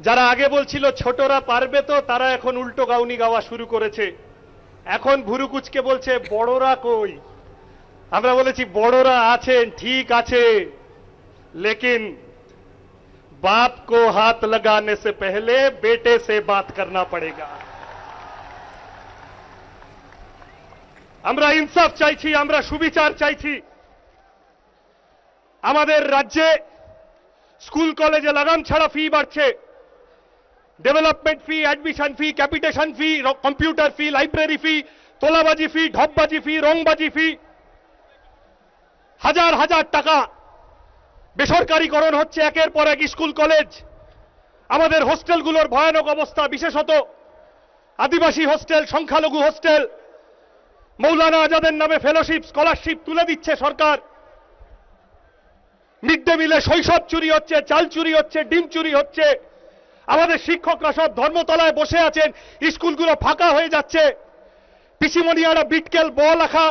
যারা আগে বলছিল ছোটরা পারবে তো, তারা এখন উল্টো গাউনি গাওয়া শুরু করেছে। এখন ভুরুকুচকে বলছে, বড়রা কই? আমরা বলেছি, বড়রা আছেন, ঠিক আছে। লেকিন বাপ কো হাত লাগানে সে পহলে, বেটে সে বাত করনা পড়েগা। আমরা ইনসাফ চাইছি, আমরা সুবিচার চাইছি। আমাদের রাজ্যে স্কুল কলেজে লাগাম ছাড়া ফি বাড়ছে। Development fee admission fee capitation fee computer fee library fee তোলাবাজি fee ঢপবাজি ফি রংবাজি ফি হাজার হাজার টাকা বেসরকারীকরণ হচ্ছে একের পর এক স্কুল, কলেজ। আমাদের হোস্টেলগুলোর ভয়ানক অবস্থা বিশেষত আদিবাসী হোস্টেল, সংখ্যালঘু হোস্টেল। মৌলানা আজাদের নামে ফেলোশিপ স্কলারশিপ তুলে দিচ্ছে সরকার। মিড ডে মিলে শৈশব চুরি হচ্ছে, চাল চুরি হচ্ছে, ডিম চুরি হচ্ছে। আমাদের শিক্ষকরা সব ধর্মতলায় বসে আছেন, স্কুলগুলো ফাঁকা হয়ে যাচ্ছে। পিসিমনিয়ারা বিটকেল বল আখা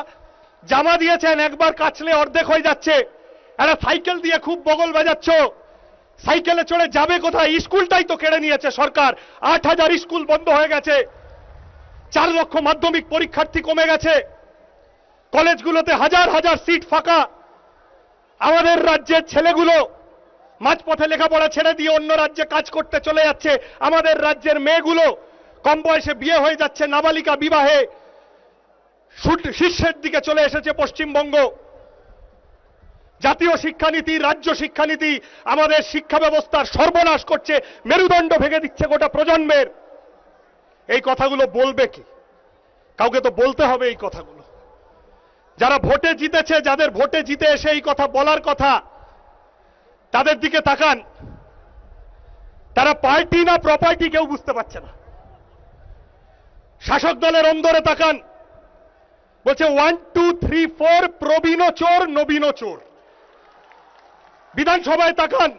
জামা দিয়েছেন, একবার কাচলে অর্ধেক হয়ে যাচ্ছে। একটা সাইকেল দিয়ে খুব বগল বাজাচ্ছ। সাইকেলে চড়ে যাবে কোথায়? স্কুলটাই তো কেড়ে নিয়েছে সরকার। আট হাজার স্কুল বন্ধ হয়ে গেছে। চার লক্ষ মাধ্যমিক পরীক্ষার্থী কমে গেছে। কলেজগুলোতে হাজার হাজার সিট ফাঁকা। আমাদের রাজ্যের ছেলেগুলো মাঝপথে লেখাপড়া ছেড়ে দিয়ে অন্য রাজ্যে কাজ করতে চলে যাচ্ছে। আমাদের রাজ্যের মেয়েগুলো কম বয়সে বিয়ে হয়ে যাচ্ছে নাবালিকা বিবাহে। শীর্ষের দিকে চলে এসেছে পশ্চিমবঙ্গ। জাতীয় শিক্ষানীতি, রাজ্য শিক্ষানীতি, আমাদের শিক্ষা ব্যবস্থার সর্বনাশ করছে। মেরুদণ্ড ভেঙে দিচ্ছে গোটা প্রজন্মের। এই কথাগুলো বলবে কি? কাউকে তো বলতে হবে এই কথাগুলো। যারা ভোটে জিতেছে, যাদের ভোটে জিতে এসে এই কথা বলার কথা তাদের দিকে তাকান। তারা পার্টি না প্রপার্টি কেউ বুঝতে পারছে না। শাসক দলের অন্দরে তাকান। বলছে ওয়ান টু থ্রি ফোর প্রবীণ চোর, নবীন চোর। বিধানসভায় তাকান।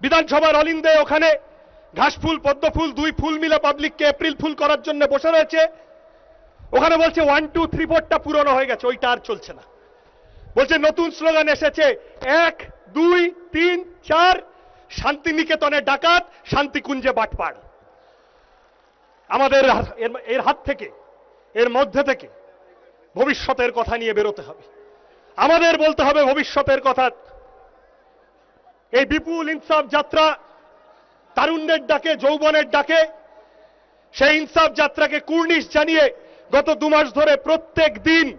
বিধানসভার অলিন্দে ওখানে ঘাসফুল পদ্মফুল দুই ফুল মিলে পাবলিককে এপ্রিল ফুল করার জন্য বসে রয়েছে। ওখানে বলছে ওয়ান টু থ্রি ফোরটা পুরনো হয়ে গেছে, ওইটা আর চলছে না। বলছে, নতুন স্লোগান এসেছে। এক, দুই, তিন, চার শান্তিনিকেতনে ডাকাত, শান্তিকুঞ্জে বাটপাড় আমাদের এর- হাত থেকে, এর মধ্যে থেকে ভবিষ্যতের কথা নিয়ে বেরোতে হবে। আমাদের বলতে হবে ভবিষ্যতের কথা। এই বিপুল ইনসাফ যাত্রা তারুণ্যের ডাকে, যৌবনের ডাকে, সেই ইনসাফ যাত্রাকে কুর্নিশ জানিয়ে গত দু মাস ধরে প্রত্যেক দিন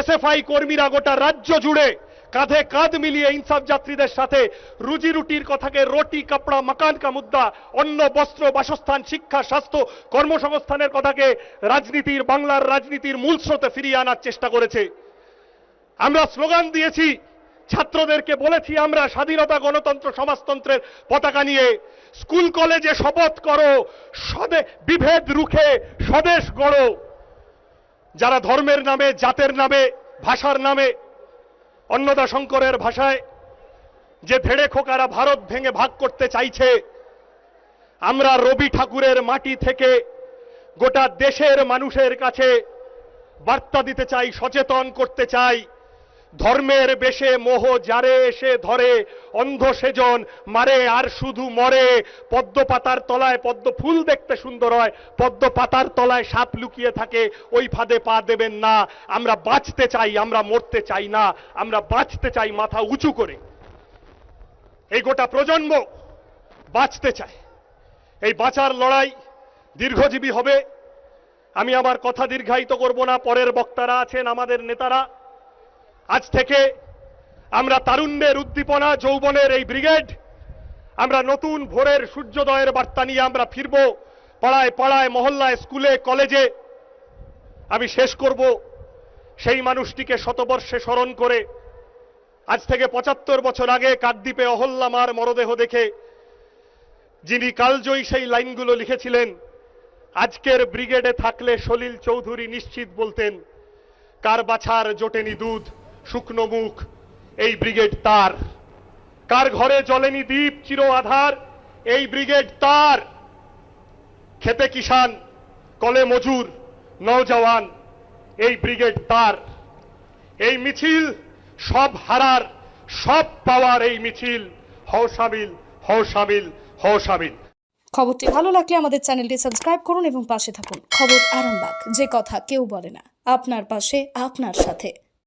এসএফআই কর্মীরা গোটা রাজ্য জুড়ে কাঁধে কাঁধ মিলিয়ে ইনসাফ যাত্রীদের সাথে রুজি রুটির কথাকে রুটি, কাপড়া, মাকান কা মুদ্দা অন্ন, বস্ত্র, বাসস্থান, শিক্ষা, স্বাস্থ্য, কর্মসংস্থানের কথাকে রাজনীতির বাংলার রাজনীতির মূল স্রোতে ফিরিয়ে আনার চেষ্টা করেছে। আমরা স্লোগান দিয়েছি, ছাত্রদেরকে বলেছি আমরা স্বাধীনতা গণতন্ত্র সমাজতন্ত্রের পতাকা নিয়ে, স্কুল কলেজে শপথ করো, স্বদে বিভেদ রুখে, স্বদেশ গড়ো। যারা ধর্মের নামে, জাতের নামে, ভাষার নামে, অন্নদা শঙ্করের ভাষায় যে ভেড়ে খোকারা ভারত ভেঙে ভাগ করতে চাইছে, আমরা রবি ঠাকুরের মাটি থেকে গোটা দেশের মানুষের কাছে বার্তা দিতে চাই, সচেতন করতে চাই। ধর্মের বেশে মোহ যারে এসে ধরে, অন্ধ সেজন মারে, আর শুধু মরে। পদ্ম পাতার তলায় পদ্ম ফুল দেখতে সুন্দর হয় পদ্ম পাতার তলায় সাপ লুকিয়ে থাকে, ওই ফাঁদে পা দেবেন না। আমরা বাঁচতে চাই, আমরা মরতে চাই না, আমরা বাঁচতে চাই মাথা উঁচু করে। এই গোটা প্রজন্ম বাঁচতে চায়। এই বাঁচার লড়াই দীর্ঘজীবী হবে। আমি আমার কথা দীর্ঘায়িত করব না, পরের বক্তারা আছেন আমাদের নেতারা। আজ থেকে আমরা তারুণ্যের উদ্দীপনা, যৌবনের এই ব্রিগেড, আমরা নতুন ভোরের সূর্যোদয়ের বার্তা নিয়ে আমরা ফিরব পাড়ায় পাড়ায়, মহল্লায়, স্কুলে, কলেজে। আমি শেষ করব সেই মানুষটিকে শতবর্ষে স্মরণ করে। আজ থেকে পঁচাত্তর বছর আগে কাকদ্বীপে অহল্লামার মরদেহ দেখে, যিনি কালজয়ী সেই লাইনগুলো লিখেছিলেন, আজকের ব্রিগেডে থাকলে সলিল চৌধুরী নিশ্চিত বলতেন, কার বাছার জোটেনি দুধ? শুকনো মুখ, এই ব্রিগেড তার। কার ঘরে জ্বলেনি দ্বীপ চির আধার, এই ব্রিগেড তার। খেতে কিষান কলে মজুর নওজওয়ান এই ব্রিগেড তার। এই মিছিল সব হারার, সব পাওয়ার এই মিছিল। হও সামিল হও সামিল, হও সাবিল খবরটি ভালো লাগলে আমাদের চ্যানেলটি সাবস্ক্রাইব করুন এবং পাশে থাকুন। খবর আরামবাগ, যে কথা কেউ বলে না। আপনার পাশে, আপনার সাথে।